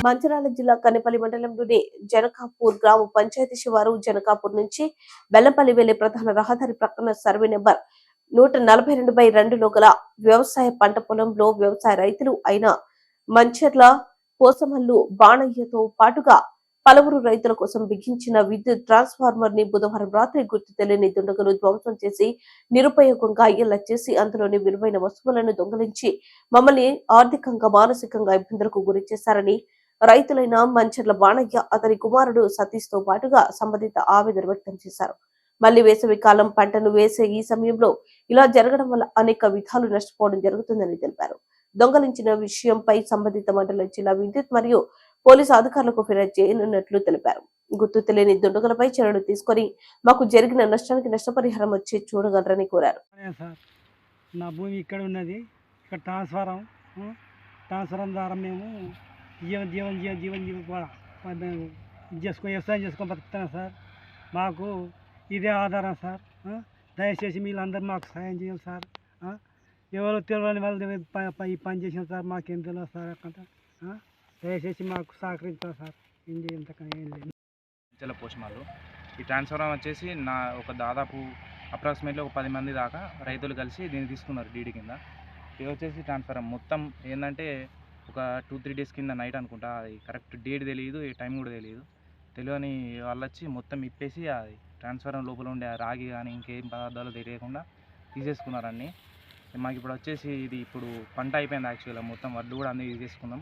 మంచిరాల జిల్లా కనిపల్లి మండలంలోని జనకాపూర్ గ్రామ పంచాయతీ శివారు జనకాపూర్ నుంచి బెల్లంపల్లి వెళ్ళే ప్రధాన రహదారి ప్రక్కన సర్వే నెంబర్ నూట నలభై రెండు బై రెండులో గల వ్యవసాయ పంట పొలంలో వ్యవసాయ రైతులు అయిన మంచెర్ల పోసమల్లు బాణయ్యతో పాటుగా పలువురు రైతుల కోసం బిగించిన విద్యుత్ ట్రాన్స్ఫార్మర్ని బుధవారం రాత్రి గుర్తు తెలియని దుండగులు ధ్వంసం చేసి నిరుపయోగంగా అయ్యేలా చేసి అందులోని విలువైన వస్తువులను దొంగలించి మమ్మల్ని ఆర్థికంగా మానసికంగా ఇబ్బందులకు గురి చేశారని రైతులైన మంచర్ల బాణయ్య అతని కుమారుడు సతీష్తో పాటుగా సంబంధిత ఆవేదన వ్యక్తం చేశారు. మళ్ళీ వేసవి కాలం పంటను వేసే ఈ సమయంలో ఇలా జరగడం వల్ల అనేక విధాలు నష్టపోవడం జరుగుతుందని తెలిపారు. దొంగలించిన విషయంపై సంబంధిత మండల జిల్లా విద్యుత్ మరియు పోలీసు అధికారులకు ఫిర్యాదు చేయనున్నట్లు తెలిపారు. గుర్తు తెలియని దుండగులపై చర్యలు తీసుకొని మాకు జరిగిన నష్టానికి నష్టపరిహారం వచ్చి చూడగలరని కోరారు. నా భూమి ఇక్కడ ఉన్నది. ఇక్కడ ట్రాన్స్ఫారం ట్రాన్స్ఫారం ద్వారా మేము జీవన జీవన జీవన జీవన జీవన కూడా. మేము చేసుకొని వ్యవసాయం చేసుకొని బతుకుతున్నాం సార్. మాకు ఇదే ఆధారం సార్. దయచేసి మీరందరూ మాకు సహాయం చేయాలి సార్. ఎవరో తెలియని వాళ్ళు ప- ఈ పని చేసిన సార్ మాకేం తెలియదు సార్ అక్కడ దయచేసి మాకు సహకరించాలి సార్. ఏం చేయంతకన్నా ఏం లేదు. ఇచ్చల పోషమాలు. ఈ ట్రాన్స్ఫార్మర్ వచ్చేసి నా ఒక దాదాపు అప్రాక్సిమేట్లీ ఒక పది మంది దాకా రైతులు కలిసి దీన్ని తీసుకున్నారు డీడీ కింద. ఇది వచ్చేసి ట్రాన్స్ఫార్మర్ మొత్తం ఏంటంటే ఒక టూ త్రీ డేస్ కింద నైట్ అనుకుంటా అది కరెక్ట్ డేట్ తెలియదు ఏ టైం కూడా తెలియదు తెలియని వాళ్ళు వచ్చి మొత్తం ఇప్పేసి అది ట్రాన్స్ఫార్మర్ లోపల ఉండే ఆ రాగి కానీ ఇంకేం పదార్థాలు తెలియకుండా తీసేసుకున్నారన్ని మాకు ఇప్పుడు వచ్చేసి ఇది ఇప్పుడు పంట అయిపోయింది యాక్చువల్గా మొత్తం వడ్లు కూడా అన్నీ తీసేసుకున్నాం.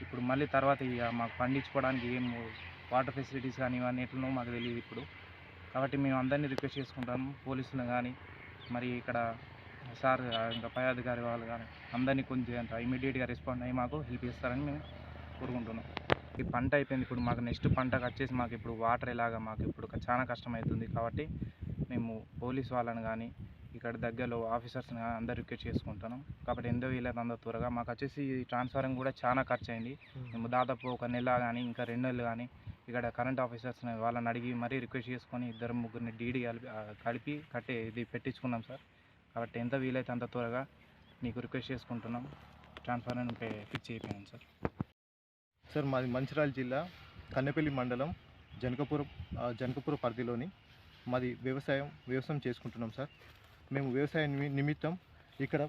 ఇప్పుడు మళ్ళీ తర్వాత ఇక మాకు పండించుకోవడానికి ఏం వాటర్ ఫెసిలిటీస్ కానీ ఇవన్నీ ఎట్లనో మాకు తెలియదు ఇప్పుడు. కాబట్టి మేము అందరినీ రిక్వెస్ట్ చేసుకుంటాము పోలీసులు కానీ మరి ఇక్కడ సార్ ఇంకా పై అధికారి వాళ్ళు కానీ అందరినీ కొంచెం ఇమీడియట్గా రెస్పాండ్ అయ్యి మాకు హెల్ప్ చేస్తారని మేము కోరుకుంటున్నాం. ఈ పంట అయిపోయింది ఇప్పుడు మాకు నెక్స్ట్ పంటకు వచ్చేసి మాకు ఇప్పుడు వాటర్ ఎలాగా మాకు ఇప్పుడు చాలా కష్టం అవుతుంది కాబట్టి మేము పోలీస్ వాళ్ళని కానీ ఇక్కడ దగ్గరలో ఆఫీసర్స్ని కానీ అందరు రిక్వెస్ట్ చేసుకుంటున్నాం. కాబట్టి ఎంతో వీలైతే అంత త్వరగా మాకు వచ్చేసి ఈ ట్రాన్స్ఫారం కూడా చాలా ఖర్చు అయింది మేము దాదాపు ఒక నెల కానీ ఇంకా రెండు నెలలు కానీ ఇక్కడ కరెంట్ ఆఫీసర్స్ని వాళ్ళని అడిగి మరీ రిక్వెస్ట్ చేసుకొని ఇద్దరు ముగ్గురిని డీడీ కలిపి కలిపి కట్టి ఇది పెట్టించుకున్నాం సార్. కాబట్టి ఎంత వీలైతే అంత త్వరగా నీకు రిక్వెస్ట్ చేసుకుంటున్నాం. ట్రాన్స్ఫార్మర్ ఫిక్స్ చేయిపోయాను సార్ సార్ మాది మంచిర్యాల జిల్లా కన్నెపల్లి మండలం జనకపురం ఆ, జనకపురం పరిధిలోని మాది వ్యవసాయం వ్యవసాయం చేసుకుంటున్నాం సార్. మేము వ్యవసాయ నిమిత్తం ఇక్కడ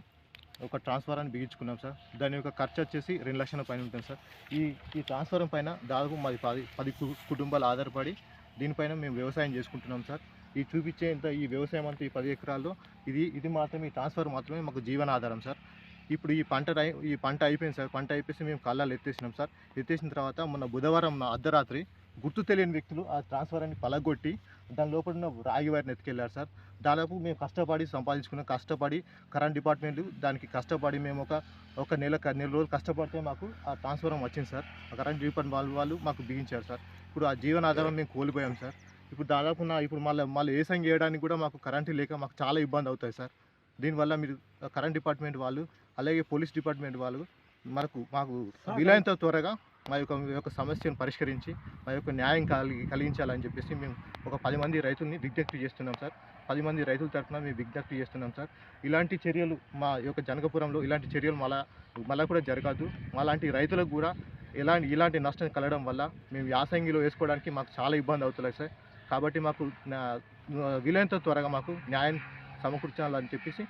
ఒక ట్రాన్స్ఫారాన్ని బిగించుకున్నాం సార్. దాని యొక్క ఖర్చు వచ్చేసి రెండు లక్షల పైన ఉంటుంది సార్. ఈ ఈ ట్రాన్స్ఫారం పైన దాదాపు మాది పది పది కుటుంబాలు ఆధారపడి దీనిపైన మేము వ్యవసాయం చేసుకుంటున్నాం సార్. ఈ చూపించేంత ఈ వ్యవసాయం అంతా ఈ పది ఎకరాల్లో ఇది ఇది మాత్రమే ఈ ట్రాన్స్ఫర్ మాత్రమే మాకు జీవనాధారం సార్. ఇప్పుడు ఈ పంట ఈ పంట అయిపోయింది సార్. పంట అయిపోయి మేము కళ్ళాలు ఎత్తేసినాం సార్. ఎత్తేసిన తర్వాత మొన్న బుధవారం అర్ధరాత్రి గుర్తు తెలియని వ్యక్తులు ఆ ట్రాన్స్ఫారాన్ని పలగొట్టి దాని లోపల ఉన్న రాగి వారిని ఎత్తుకెళ్ళారు సార్. దాదాపు మేము కష్టపడి సంపాదించుకున్నాం కష్టపడి కరెంట్ డిపార్ట్మెంట్ దానికి కష్టపడి మేము ఒక ఒక నెల నెల రోజులు కష్టపడితే మాకు ఆ ట్రాన్స్ఫారం వచ్చింది సార్. ఆ కరెంట్ డిపార్ట్మెంట్ వాళ్ళు వాళ్ళు మాకు బిగించారు సార్. ఇప్పుడు ఆ జీవనాధారం మేము కోల్పోయాం సార్. ఇప్పుడు దాదాపు నా ఇప్పుడు మళ్ళీ మళ్ళీ ఏసం చేయడానికి కూడా మాకు కరెంటు లేక మాకు చాలా ఇబ్బంది అవుతాయి సార్. దీనివల్ల మీరు కరెంట్ డిపార్ట్మెంట్ వాళ్ళు అలాగే పోలీస్ డిపార్ట్మెంట్ వాళ్ళు మనకు మాకు వీలైనంత త్వరగా మా యొక్క మీ యొక్క సమస్యను పరిష్కరించి మా యొక్క న్యాయం కలిగి కలిగించాలని చెప్పేసి మేము ఒక పది మంది రైతుల్ని విజ్ఞప్తి చేస్తున్నాం సార్. పది మంది రైతుల తరఫున మేము విజ్ఞప్తి చేస్తున్నాం సార్. ఇలాంటి చర్యలు మా యొక్క జనకపురంలో ఇలాంటి చర్యలు మళ్ళా మళ్ళా కూడా జరగదు. మాలాంటి రైతులకు కూడా ఎలాంటి ఇలాంటి నష్టం కలగడం వల్ల మేము యాసంగిలో వేసుకోవడానికి మాకు చాలా ఇబ్బంది అవుతుంది సార్. కాబట్టి మాకు వీలైనంత త్వరగా మాకు న్యాయం సమకూర్చాలని చెప్పేసి